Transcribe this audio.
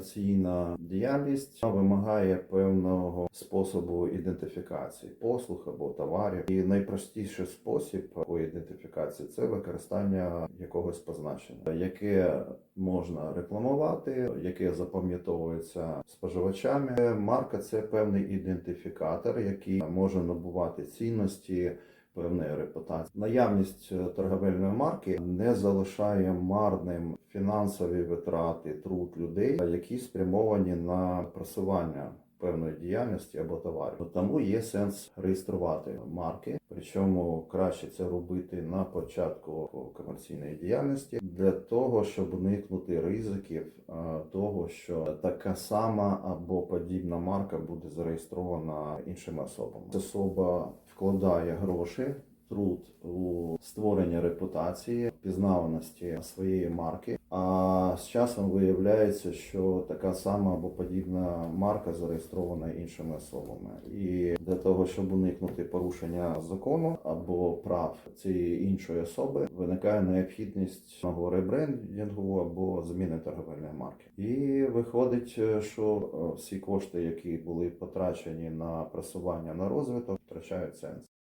комерційна діяльність вимагає певного способу ідентифікації послуг або товарів. І найпростіший спосіб такої ідентифікації це використання якогось позначення, яке можна рекламувати, яке запам'ятовується споживачами. Марка це певний ідентифікатор, який може набувати цінності. Певної репутації наявність е, торговельної марки не залишає марним фінансові витрати, труд людей, які спрямовані на просування певної діяльності або товарів. Тому є сенс реєструвати марки. Причому краще це робити на початку комерційної діяльності для того, щоб уникнути ризиків е, того, що така сама або подібна марка буде зареєстрована іншими особами. Особа вкладає гроші. Труд у створення репутації, пізнаваності своєї марки. А з часом виявляється, що така сама або подібна марка зареєстрована іншими особами. І для того, щоб уникнути порушення закону або прав цієї іншої особи, виникає необхідність або ребрендингу або зміни торговельної марки. І виходить, що е, всі кошти, які були потрачені на просування на розвиток, втрачають сенс.